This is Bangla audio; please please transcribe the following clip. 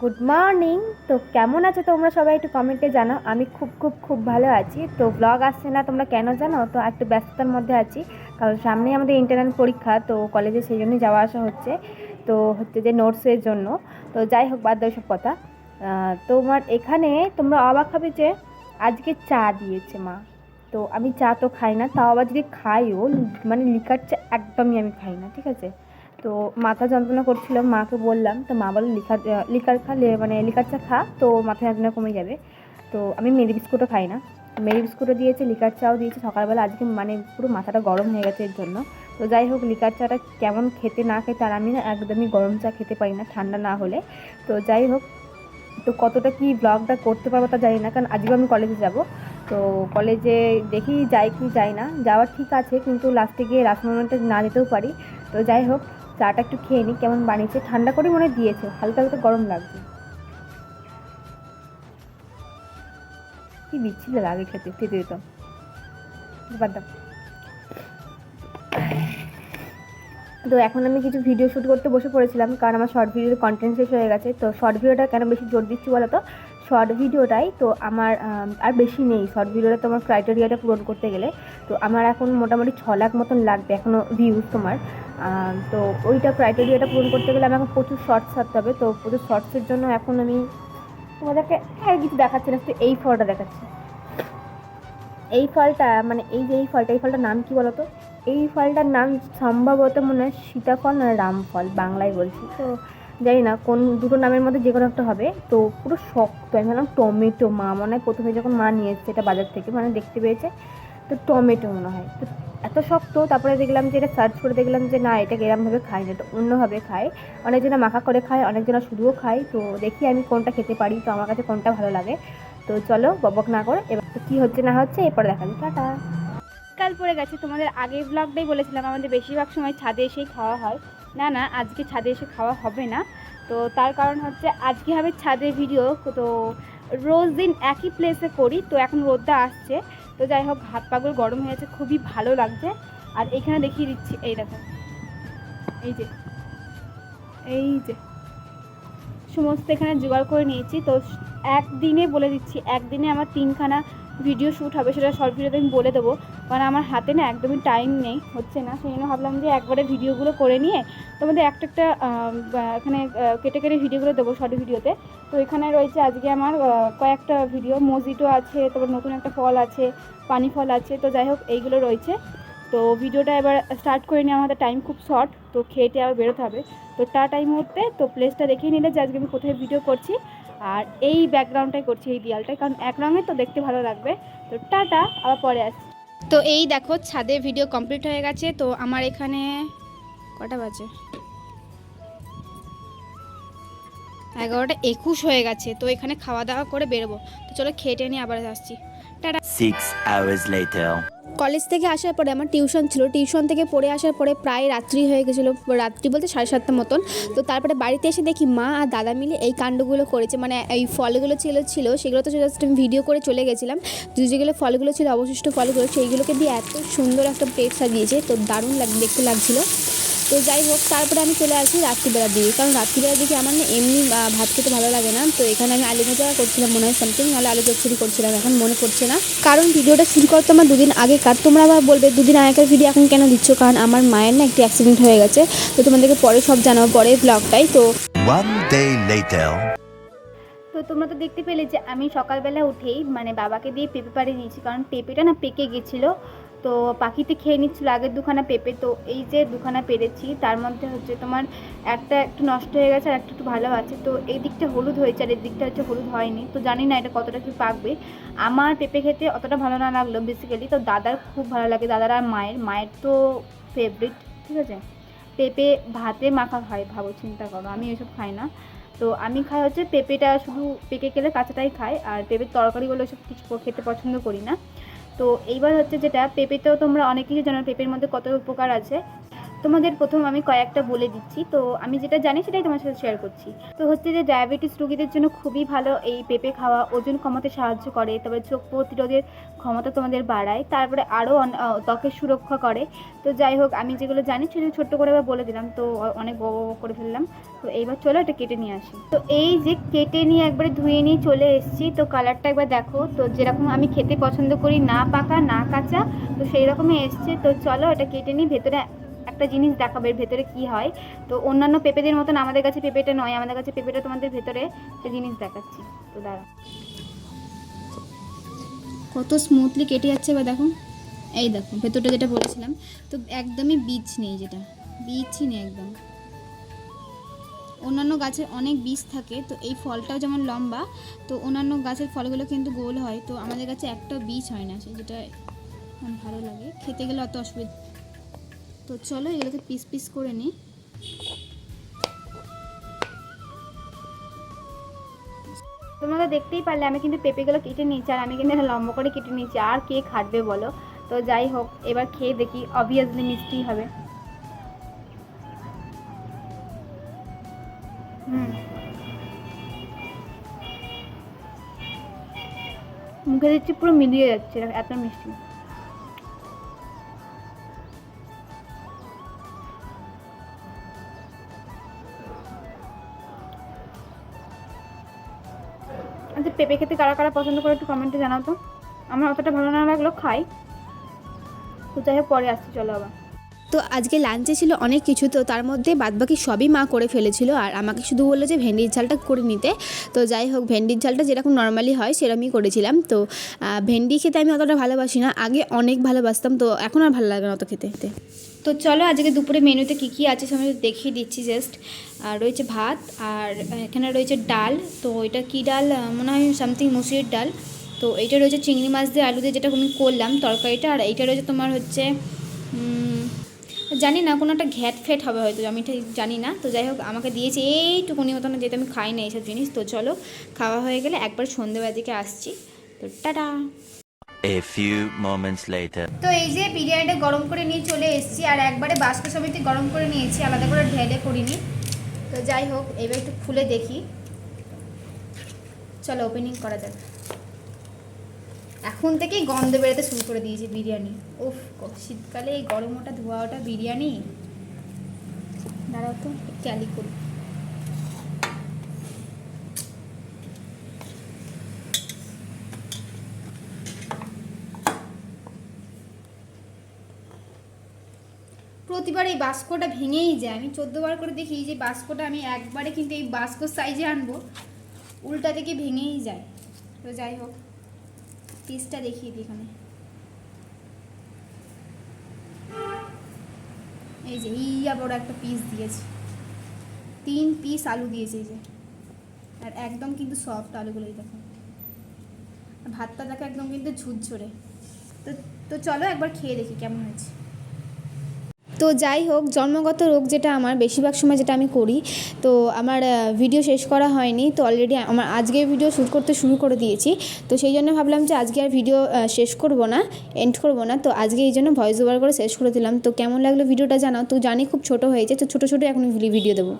গুড মর্নিং তো কেমন আছো তোমরা সবাই একটু কমেন্টে জানাও। আমি খুব খুব খুব ভালো আছি। তো ব্লগ আসছে না, তোমরা কেন জানো? তো একটু ব্যস্ততার মধ্যে আছি। কারণ সামনেই আমাদের ইন্টারনাল পরীক্ষা, তো কলেজে সেই জন্যই যাওয়া আসা হচ্ছে। তো হচ্ছে যে নোটসের জন্য। তো যাই হোক, বাদ সব কথা। তোমার এখানে তোমরা অবাক হবে যে আজকে চা দিয়েছে মা। তো আমি চা তো খাই না, তাও আবার যদি খাইও মানে লিকার চা একদমই আমি খাই না, ঠিক আছে? তো মাথা যন্ত্রণা করছিল, মাকে বললাম, তো মা বলল লিকার লিকার খালে মানে লিকার চা খা, তো মাথা যন্ত্রণা কমে যাবে। তো আমি মেরি বিস্কুটও খাই না। মেরি বিস্কুটও দিয়েছে, লিকার চাও দিয়েছে, সকালবেলা আজকে মানে পুরো মাথাটা গরম হয়ে গেছে এর জন্য। তো যাই হোক, লিকার চাটা কেমন খেতে না খেতে আর আমি না একদমই গরম চা খেতে পারি না, ঠান্ডা না হলে। তো যাই হোক, তো কতটা কি ব্লগটা করতে পারব তা জানি না, কারণ আজকেও আমি কলেজে যাব। তো কলেজে দেখি যাই কি যাই না যাওয়ার ঠিক আছে, কিন্তু লাস্টে গিয়ে লাস্ট না যেতেও পারি। তো যাই হোক চাটা একটু খেয়ে নিই কেমন বানিয়েছে? ঠান্ডা করে মনে দিয়েছে, হালকা হালকা গরম লাগছে। কি বিচ্ছিল লাগে খেতে খেতে দিত। তো এখন আমি কিছু ভিডিও শ্যুট করতে বসে পড়েছিলাম, কারণ আমার শর্ট ভিডিওর কন্টেন্ট শেষ হয়ে গেছে, তো শর্ট ভিডিওটা কেন বেশি জোর দিচ্ছি বলো তো? শর্ট ভিডিওটাই তো আমার আর বেশি নেই। শর্ট ভিডিওটা তোমার ক্রাইটেরিয়াটা পূরণ করতে গেলে, তো আমার এখন মোটামুটি ছ লাখ মতন লাগবে এখনও ভিউজ তোমার। তো ওইটা ক্রাইটেরিয়াটা পূরণ করতে গেলে আমাকে প্রচুর শর্টস ছাড়তে হবে। তো প্রচুর শর্টসের জন্য এখন আমি তোমাদেরকে আর কিছু দেখাচ্ছি না এই ফলটা দেখাচ্ছি। এই ফলটা মানে এই যে এই ফলটা, এই ফলটার নাম কি বলো তো এই ফলটার নাম সম্ভবত মনে হয় সীতাফল না রামফল, বাংলায় বলছি। তো জানি না কোন দুটো নামের মধ্যে যে কোনো একটা হবে। তো পুরো শক্ত, আমি ভাবলাম টমেটো, মা মনে হয় প্রথমে যখন মা নিয়ে এসছে এটা বাজার থেকে মানে দেখতে পেয়েছে, তো টমেটো মনে হয়। তো এত শক্ত, তারপরে দেখলাম যে এটা সার্চ করে দেখলাম যে না এটা এরমভাবে খায় না, এটা অন্যভাবে খায়। অনেকজনা মাখা করে খায়, অনেকজনা শুধুও খায়। তো দেখি আমি কোনটা খেতে পারি, তো আমার কাছে কোনটা ভালো লাগে। তো চলো ববক না করে, এবার তো কী হচ্ছে না হচ্ছে, এরপরে দেখা টাটা! কাল পড়ে গেছে, তোমাদের আগের ব্লগটাই বলেছিলাম, আমাদের বেশিরভাগ সময় ছাদে এসেই খাওয়া হয়। না না, আজকে ছাদে এসে খাওয়া হবে না। তো তার কারণ হচ্ছে আজকে হবে ছাদের ভিডিও তো রোজ দিন একই প্লেসে করি, তো এখন রোদটা আসছে। তো যাই হোক হাত পাগুলো গরম হয়ে যাচ্ছে খুবই ভালো লাগছে। আর এখানে দেখিয়ে দিচ্ছি, এই দেখো, এই যে এই যে। সমস্ত এখানে জোগাড় করে নিয়েছি, তো একদিনে বলে দিচ্ছি, একদিনে আমার তিনখানা ভিডিও শ্যুট হবে, সেটা শর্ট ভিডিওতে আমি বলে দেবো। কারণ আমার হাতে না একদমই টাইম নেই, হচ্ছে না। সেই জন্য ভাবলাম যে একবারে ভিডিওগুলো করে নিয়ে তোমাদের একটা একটা এখানে কেটে কেটে ভিডিওগুলো দেবো শর্ট ভিডিওতে। তো এখানে রয়েছে আজকে আমার কয়েকটা ভিডিও মজিটো আছে, তারপর নতুন একটা ফল আছে, পানি ফল আছে। তো যাই হোক, এইগুলো রয়েছে। তো ভিডিওটা এবার স্টার্ট করে নিয়ে, আমাদের টাইম খুব শর্ট তো খেয়েটে আবার বেরোতে হবে। তো তা টাইম মুহূর্তে। তো প্লেসটা দেখিয়ে নিলে যে আজকে আমি কোথায় ভিডিও করছি। আর এই ব্যাকগ্রাউন্ডটাই করছি, এই দেয়ালটাই। কারণ এক রঙে তো দেখতে ভালো লাগবে। তো টাটা, আবার পরে আসছি। তো এই দেখো, ছাদে ভিডিও কমপ্লিট হয়ে গেছে। তো আমার এখানে কটা বাজে? এগারোটা একুশ হয়ে গেছে। তো এখানে খাওয়া দাওয়া করে বেরোবো। তো চলো খেয়ে নিয়ে আবার আসছি। Tata. Six hours later. College থেকে আসার পরে, আমার টিউশন ছিল। টিউশন থেকে পড়ে আসার পরে প্রায় রাত্রি হয়ে গেছিল, রাত্রি বলতে সাড়ে সাতটা মতন। তো তারপরে বাড়িতে এসে দেখি মা আর দাদা মিলে এই কাণ্ডগুলো করেছে। মানে এই ফলগুলো ছিল ছিল, সেগুলো তো জাস্ট আমি ভিডিও করে চলে গেছিলাম। যেগুলো ফলগুলো ছিল, অবশিষ্ট ফলগুলো, সেইগুলোকে দিয়ে এত সুন্দর একটা প্লেট সাজিয়েছে। তো দারুণ লাগ, দেখতে লাগছিল। তো যাই হোক তারপরে আমি চলে আসি রাত্রিবেলার দিকে। কারণ রাত্রিবেলার দিকে আমার না এমনি ভাত খেতে ভালো লাগে না। তো এখানে আমি আলু ভাজা করছিলাম মনে হয় সামথিং নাহলে আলু চচ্চড়ি করছিলাম এখন মনে পড়ছে না। কারণ ভিডিওটা শুরু করতে আমার দুদিন আগে কার তোমরা আবার বলবে দুদিন আগেকার ভিডিও এখন কেন দিচ্ছ? কারণ আমার মায়ের না একটি অ্যাক্সিডেন্ট হয়ে গেছে। তো তোমাদেরকে পরে সব জানাব পরে ব্লগটাই তো. তো তোমরা তো দেখতে পেলে যে আমি সকালবেলা উঠেই মানে বাবাকে দিয়ে পেঁপে পাড়ি দিয়েছি কারণ পেঁপেটা না পেকে গেছিল। তো পাখিতে খেয়ে নিচ্ছিল আগের দুখানা পেঁপে। তো এই যে দুখানা পেরেছি, তার মধ্যে হচ্ছে তোমার একটা একটু নষ্ট হয়ে গেছে আর একটা একটু ভালো আছে। তো এই দিকটা হলুদ হয়েছে আর এই দিকটা হচ্ছে হলুদ হয়নি। তো জানি না এটা কতটা কি পাকবে। আমার পেঁপে খেতে অতটা ভালো না লাগল বেসিক্যালি তো দাদার খুব ভালো লাগে, দাদার আর মায়ের। মায়ের তো ফেভারিট ঠিক আছে? পেঁপে ভাতে মাখা খাই ভাবো চিন্তা করো, আমি এসব খাই না। তো আমি খাই হচ্ছে পেঁপেটা শুধু পেকে গেলে কাঁচাটাই খাই, আর পেঁপের তরকারিগুলো সব কিছু খেতে পছন্দ করি না। তো এইবার হচ্ছে যেটা পেঁপেতেও তোমরা অনেক কিছু জানো পেঁপের মধ্যে কত উপকার আছে। তোমাদের প্রথম আমি কয়েকটা বলে দিচ্ছি। তো আমি যেটা জানি সেটাই তোমার সাথে শেয়ার করছি। তো হচ্ছে যে ডায়াবেটিস রোগীদের জন্য খুবই ভালো এই পেঁপে খাওয়া, ওজন কমাতে সাহায্য করে, তারপরে চোখ প্রতিরোধের ক্ষমতা তোমাদের বাড়ায়, তারপরে আরও ত্বকের সুরক্ষা করে। তো যাই হোক, আমি যেগুলো জানি সেগুলো ছোট্ট করে বলে দিলাম, তো অনেক বড় করে ফেললাম। তো এইবার চলো এটা কেটে নিয়ে আসি। তো এই যে কেটে নিয়ে একবারে ধুয়ে নিয়ে চলে এসেছি, তো কালারটা একবার দেখো। তো যেরকম আমি খেতে পছন্দ করি, না পাকা, না কাঁচা, তো সেই রকমই এসছে। তো চলো এটা কেটে নিই, ভেতরে একটা জিনিস দেখাবে ভেতরে কি হয়। তো অন্যান্য পেঁপেদের মতন আমাদের কাছে পেঁপেটা নয়, আমাদের কাছে পেঁপেটা তোমাদের ভেতরে একটা জিনিস দেখাচ্ছি। তো দাঁড়া কত স্মুথলি কেটে যাচ্ছে বা দেখো। এই দেখো, ভেতরটা যেটা বলেছিলাম। তো একদমই বীজ নেই যেটা। বীজই নেই একদম। অন্যান্য গাছের অনেক বীজ থাকে, তো এই ফলটাও যেমন লম্বা, তো অন্যান্য গাছের ফলগুলো কিন্তু গোল হয়, তো আমাদের কাছে একটা বীজ হয় না, যেটা ভালো লাগে। খেতে গেলে অত অসুবিধা তো চলো এগুলোকে পিস পিস করে নিই তোমরা তো দেখতেই পারলে, আমি কিন্তু পেঁপেগুলো কেটে নিয়েছি, আর আমি কিন্তু লম্বা করে কেটে নিয়েছি। আর কে খাটবে বলো? তো যাই হোক, এবার খেয়ে দেখি অবভিয়াসলি মিষ্টি হবে। হুম। মুখে দিচ্ছি পুরো মিলিয়ে যাচ্ছে, এত মিষ্টি। পেঁপে খেতে কারা কারা পছন্দ করে একটু কমেন্টে জানাও তো। আমার অতটা ভালো না লাগল খাই। তো যাই হোক, পরে আসছি, চলো আবার। তো আজকে লাঞ্চে ছিল অনেক কিছু, তো তার মধ্যে বাদবাকি সবই মা করে ফেলেছিল আর আমাকে শুধু বলল যে ভেন্ডির ঝালটা করে নিতে। তো যাই হোক, ভেন্ডির ঝালটা যেরকম নর্মালি হয় সেরকমই করেছিলাম। তো ভেন্ডি খেতে আমি অতটা ভালোবাসি না, আগে অনেক ভালোবাসতাম, তো এখন আর ভালো লাগে না অত খেতে খেতে। তো চলো আজকে দুপুরে মেনুতে কী কী আছে আমি দেখিয়ে দিচ্ছি জাস্ট আর রয়েছে ভাত, আর এখানে রয়েছে ডাল, তো এটা কী ডাল? মনে হয় সামথিং মুসুরির ডাল। তো এইটা রয়েছে চিংড়ি মাছ দিয়ে আলু দিয়ে যেটা আমি করলাম তরকারিটা, আর এইটা রয়েছে তোমার হচ্ছে জানি না কোনো একটা ঘ্যাট ফ্যাট হবে হয়তো আমি ঠিক জানি না। তো যাই হোক আমাকে দিয়েছে এইটুকুনি মতন যেহেতু আমি খাই না এইসব জিনিস তো চলো খাওয়া হয়ে গেলে একবার সন্ধ্যেবেলা দিকে আসছি। তো tata! A few moments later. তো এই যে বিরিয়ানিটা গরম করে নিয়ে চলে এসেছি আর একবারে বাষ্প সমিতি গরম করে নিয়েছি আলাদা করে ঢেলে করিনি। তো যাই হোক এবার একটু খুলে দেখি। চলো ওপেনিং করা যাক। এখন থেকেই গন্ধ বেরোতে শুরু করে দিয়েছে বিরিয়ানি। ক- শীতকালে এই গরম ওটা ধোয়া ওটা বিরিয়ানি। দাঁড়াও তো ক্যালি করি। প্রতিবার এই বাস্কটা ভেঙেই যায়। আমি চোদ্দোবার করে দেখি যে বাস্কটা, আমি একবারে কিন্তু এই বাস্ক সাইজে আনব, উল্টা থেকে ভেঙেই যায়। তো যাই হোক। পিসটা দেখিয়ে দিই এখানে। এই যে ইয়া বড় একটা পিস দিয়েছে। তিন পিস আলু দিয়েছে এই যে। আর একদম কিন্তু সফট আলুগুলোই দেখো। ভাতটা দেখো একদম কিন্তু ঝুরঝরে। তো তো চলো একবার খেয়ে দেখি কেমন হয়েছে। তো যাই হোক, জন্মগত রোগ যেটা আমার, বেশিরভাগ সময় যেটা আমি করি, তো আমার ভিডিও শেষ করা হয়নি, তো অলরেডি আমার আজকে ভিডিও শ্যুট করতে শুরু করে দিয়েছি, তো সেই জন্য ভাবলাম যে আজকে আর ভিডিও শেষ করব না এন্ড করব না, তো আজকে এই জন্য ভয়েস ওভার করে শেষ করে দিলাম, তো কেমন লাগল ভিডিওটা জানাও, তো জানি খুব ছোট হয়েছে, তো ছোটো ছোটো এখন ভিডিও দেবো।